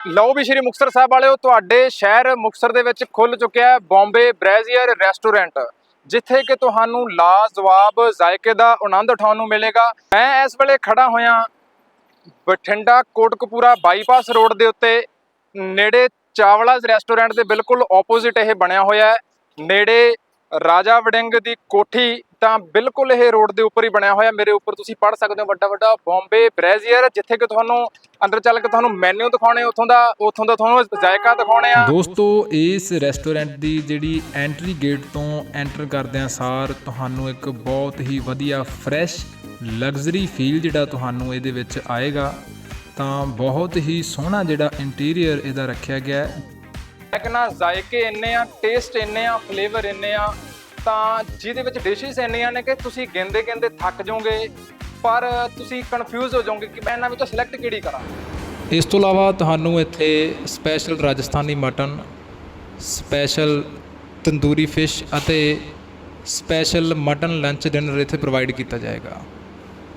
ਲਓ ਵੀ ਸ਼੍ਰੀ ਮੁਕਤਸਰ ਸਾਹਿਬ ਵਾਲਿਓ, ਤੁਹਾਡੇ ਸ਼ਹਿਰ ਮੁਕਤਸਰ ਦੇ ਵਿੱਚ ਖੁੱਲ ਚੁੱਕਿਆ ਹੈ ਬੰਬੇ ਬ੍ਰੈਜ਼ੀਅਰ ਰੈਸਟੋਰੈਂਟ, ਜਿੱਥੇ ਕਿ ਤੁਹਾਨੂੰ ਲਾਜਵਾਬ ਜ਼ਾਇਕੇ ਦਾ ਆਨੰਦ ਉਠਾਉਣ ਨੂੰ ਮਿਲੇਗਾ। ਮੈਂ ਇਸ ਵੇਲੇ ਖੜਾ ਹੋਇਆ ਬਠਿੰਡਾ ਕੋਟਕਪੂਰਾ ਬਾਈਪਾਸ ਰੋਡ ਦੇ ਉੱਤੇ, ਨੇੜੇ ਚਾਵਲਾਜ਼ ਰੈਸਟੋਰੈਂਟ ਦੇ ਬਿਲਕੁਲ ਆਪੋਜ਼ਿਟ ਇਹ ਬਣਿਆ ਹੋਇਆ ਹੈ। ਨੇੜੇ ਰਾਜਾ ਵੜਿੰਗ ਦੀ ਕੋਠੀ ਤਾਂ ਬਿਲਕੁਲ ਇਹ ਰੋਡ ਦੇ ਉੱਪਰ ਹੀ ਬਣਿਆ ਹੋਇਆ। ਮੇਰੇ ਉੱਪਰ ਤੁਸੀਂ ਪੜ ਸਕਦੇ ਹੋ ਵੱਡਾ ਵੱਡਾ ਬੰਬੇ ਬ੍ਰੈਜ਼ੀਅਰ ਜਿੱਥੇ ਕਿ ਤੁਹਾਨੂੰ ਅੰਦਰ ਚੱਲ ਕੇ ਤੁਹਾਨੂੰ ਮੈਨੂ ਦਿਖਾਉਣੇ ਉੱਥੋਂ ਦਾ ਉੱਥੋਂ ਦਾ ਤੁਹਾਨੂੰ ਜ਼ਾਇਕਾ ਦਿਖਾਉਣੇ ਆ। ਦੋਸਤੋ ਇਸ ਰੈਸਟੋਰੈਂਟ ਦੀ ਜਿਹੜੀ ਐਂਟਰੀ ਗੇਟ ਤੋਂ ਐਂਟਰ ਕਰਦਿਆਂ ਸਾਰ ਤੁਹਾਨੂੰ ਇੱਕ ਬਹੁਤ ਹੀ ਵਧੀਆ ਫਰੈਸ਼ ਲਗਜ਼ਰੀ ਫੀਲ ਜਿਹੜਾ ਤੁਹਾਨੂੰ ਇਹਦੇ ਵਿੱਚ ਆਏਗਾ। ਤਾਂ ਬਹੁਤ ਹੀ ਸੋਹਣਾ ਜਿਹੜਾ ਇੰਟੀਰੀਅਰ ਇਹਦਾ ਰੱਖਿਆ ਗਿਆ। ਹੈ ਨਾ ਜ਼ਾਇਕੇ ਇੰਨੇ ਆ ਟੇਸਟ ਇੰਨੇ ਆ ਫਲੇਵਰ ਇੰਨੇ ਆ ਤਾਂ ਜਿਹਦੇ ਵਿੱਚ ਡਿਸ਼ਸ ਇੰਨੀਆਂ ਨੇ ਕਿ ਤੁਸੀਂ ਗਿਣਦੇ ਗਿਣਦੇ ਥੱਕ ਜਾਓਗੇ, ਪਰ ਤੁਸੀਂ ਕਨਫਿਊਜ਼ ਹੋ ਜਾਓਗੇ ਕਿ ਮੈਂ ਇਹਨਾਂ ਵਿੱਚੋਂ ਸਿਲੈਕਟ ਕਿਹੜੀ ਕਰਾਂ। ਇਸ ਤੋਂ ਇਲਾਵਾ ਤੁਹਾਨੂੰ ਇੱਥੇ special Rajasthani mutton special tandoori fish ਅਤੇ ਸਪੈਸ਼ਲ ਮਟਨ ਲੰਚ ਡਿਨਰ ਇੱਥੇ ਪ੍ਰੋਵਾਈਡ ਕੀਤਾ ਜਾਏਗਾ।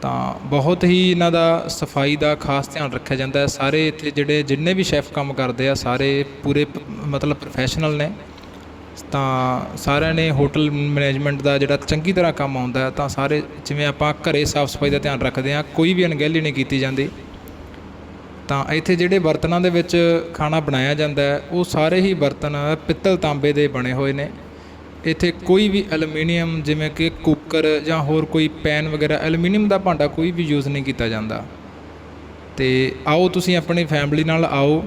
ਤਾਂ ਬਹੁਤ ਹੀ ਇਹਨਾਂ ਦਾ ਸਫ਼ਾਈ ਦਾ ਖਾਸ ਧਿਆਨ ਰੱਖਿਆ ਜਾਂਦਾ ਹੈ। ਸਾਰੇ ਇੱਥੇ ਜਿਹੜੇ ਜਿੰਨੇ ਵੀ ਸ਼ੈਫ ਕੰਮ ਕਰਦੇ ਆ, ਸਾਰੇ ਪੂਰੇ ਮਤਲਬ ਪ੍ਰੋਫੈਸ਼ਨਲ ਨੇ। ਤਾਂ ਸਾਰਿਆਂ ਨੇ ਹੋਟਲ ਮੈਨੇਜਮੈਂਟ ਦਾ ਜਿਹੜਾ ਚੰਗੀ ਤਰ੍ਹਾਂ ਕੰਮ ਆਉਂਦਾ ਤਾਂ ਸਾਰੇ ਜਿਵੇਂ ਆਪਾਂ ਘਰੇ ਸਾਫ਼ ਸਫ਼ਾਈ ਦਾ ਧਿਆਨ ਰੱਖਦੇ ਹਾਂ, ਕੋਈ ਵੀ ਅਣਗਹਿਲੀ ਨਹੀਂ ਕੀਤੀ ਜਾਂਦੀ। ਤਾਂ ਇੱਥੇ ਜਿਹੜੇ ਬਰਤਨਾਂ ਦੇ ਵਿੱਚ ਖਾਣਾ ਬਣਾਇਆ ਜਾਂਦਾ ਹੈ, ਉਹ ਸਾਰੇ ਹੀ ਬਰਤਨ ਪਿੱਤਲ ਤਾਂਬੇ ਦੇ ਬਣੇ ਹੋਏ ਨੇ। ਇੱਥੇ ਕੋਈ ਵੀ ਐਲੂਮੀਨੀਅਮ ਜਿਵੇਂ ਕਿ ਕੁੱਕਰ ਜਾਂ ਹੋਰ ਕੋਈ ਪੈਨ ਵਗੈਰਾ, ਐਲੂਮੀਨੀਅਮ ਦਾ ਭਾਂਡਾ ਕੋਈ ਵੀ ਯੂਜ਼ ਨਹੀਂ ਕੀਤਾ ਜਾਂਦਾ। ਤੇ ਆਓ ਤੁਸੀਂ ਆਪਣੀ ਫੈਮਿਲੀ ਨਾਲ ਆਓ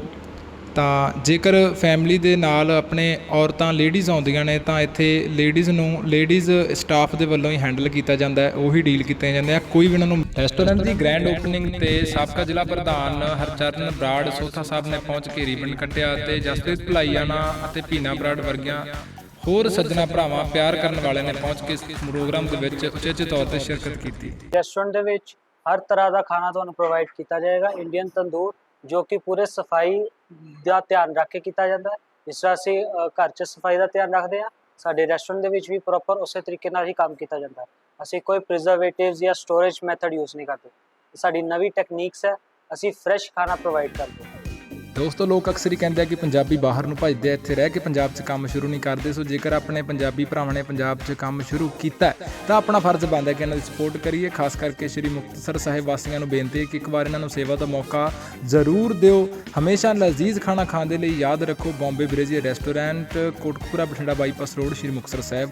ਤਾਂ ਜੇਕਰ ਫੈਮਿਲੀ ਦੇ ਨਾਲ ਆਪਣੇ ਔਰਤਾਂ ਲੇਡੀਜ਼ ਆਉਂਦੀਆਂ ਨੇ, ਤਾਂ ਇੱਥੇ ਲੇਡੀਜ਼ ਨੂੰ ਲੇਡੀਜ਼ ਸਟਾਫ ਦੇ ਵੱਲੋਂ ਹੀ ਹੈਂਡਲ ਕੀਤਾ ਜਾਂਦਾ ਹੈ, ਉਹੀ ਡੀਲ ਕੀਤੇ ਜਾਂਦੇ ਆ ਕੋਈ ਵੀ ਉਹਨਾਂ ਨੂੰ ਰੈਸਟੋਰੈਂਟ ਦੀ ਗ੍ਰੈਂਡ ਓਪਨਿੰਗ ਤੇ ਸਾਬਕਾ ਜ਼ਿਲ੍ਹਾ ਪ੍ਰਧਾਨ ਹਰਚਰਨ ਬਰਾੜ ਸੋਥਾ ਸਾਹਿਬ ਨੇ ਪਹੁੰਚ ਕੇ ਰੀਬਨ ਕੱਟਿਆ ਤੇ ਜਸਪ੍ਰੀਤ ਭਲਾਈਆਣਾ ਅਤੇ ਭੀਨਾ ਬਰਾੜ ਵਰਗੀਆਂ ਹੋਰ ਸੱਜਣਾ ਭਰਾਵਾਂ ਪਿਆਰ ਕਰਨ ਵਾਲਿਆਂ ਨੇ ਪਹੁੰਚ ਕੇ ਇਸ ਪ੍ਰੋਗਰਾਮ ਦੇ ਵਿੱਚ ਉਚੇਚੇ ਤੌਰ ਤੇ ਸ਼ਿਰਕਤ ਕੀਤੀ। ਰੈਸਟੋਰੈਂਟ ਦੇ ਵਿੱਚ ਹਰ ਤਰ੍ਹਾਂ ਦਾ ਖਾਣਾ ਤੁਹਾਨੂੰ ਪ੍ਰੋਵਾਈਡ ਕੀਤਾ ਜਾਏਗਾ ਇੰਡੀਅਨ ਤੰਦੂਰ, ਜੋ ਕਿ ਪੂਰੇ ਸਫ਼ਾਈ ਦਾ ਧਿਆਨ ਰੱਖ ਕੇ ਕੀਤਾ ਜਾਂਦਾ ਹੈ। ਇਸ ਤਰ੍ਹਾਂ ਅਸੀਂ ਘਰ 'ਚ ਸਫ਼ਾਈ ਦਾ ਧਿਆਨ ਰੱਖਦੇ ਹਾਂ, ਸਾਡੇ ਰੈਸਟੋਰੈਂਟ ਦੇ ਵਿੱਚ ਵੀ ਪ੍ਰੋਪਰ ਉਸੇ ਤਰੀਕੇ ਨਾਲ ਹੀ ਕੰਮ ਕੀਤਾ ਜਾਂਦਾ ਹੈ। ਅਸੀਂ ਕੋਈ ਪ੍ਰੀਜ਼ਰਵੇਟਿਵਸ ਜਾਂ ਸਟੋਰੇਜ ਮੈਥਡ ਯੂਜ਼ ਨਹੀਂ ਕਰਦੇ। ਸਾਡੀ ਨਵੀਂ ਟੈਕਨੀਕਸ ਹੈ। ਅਸੀਂ ਫਰੈਸ਼ ਖਾਣਾ ਪ੍ਰੋਵਾਈਡ ਕਰਦੇ ਹਾਂ। ਦੋਸਤੋ, ਲੋਕ ਅਕਸਰ ਹੀ ਕਹਿੰਦੇ ਆ ਕਿ ਪੰਜਾਬੀ ਬਾਹਰ ਨੂੰ ਭੱਜਦੇ ਆ, ਇੱਥੇ ਰਹਿ ਕੇ ਪੰਜਾਬ 'ਚ ਕੰਮ ਸ਼ੁਰੂ ਨਹੀਂ ਕਰਦੇ। ਸੋ ਜੇਕਰ ਆਪਣੇ ਪੰਜਾਬੀ ਭਰਾਵਾਂ ਨੇ ਪੰਜਾਬ 'ਚ ਕੰਮ ਸ਼ੁਰੂ ਕੀਤਾ ਤਾਂ ਆਪਣਾ ਫਰਜ਼ ਬਣਦਾ ਕਿ ਇਹਨਾਂ ਦੀ ਸਪੋਰਟ ਕਰੀਏ। ਖਾਸ ਕਰਕੇ ਸ਼੍ਰੀ ਮੁਕਤਸਰ ਸਾਹਿਬ ਵਾਸੀਆਂ ਨੂੰ ਬੇਨਤੀ ਹੈ ਕਿ ਇੱਕ ਵਾਰ ਇਹਨਾਂ ਨੂੰ ਸੇਵਾ ਦਾ ਮੌਕਾ ਜ਼ਰੂਰ ਦਿਓ। ਹਮੇਸ਼ਾ ਲਜ਼ੀਜ਼ ਖਾਣਾ ਖਾਣ ਦੇ ਲਈ ਯਾਦ ਰੱਖੋ। Bombay breezy restaurant, Kotkapura, Bathinda bypass road, Shri Muktsar Sahib.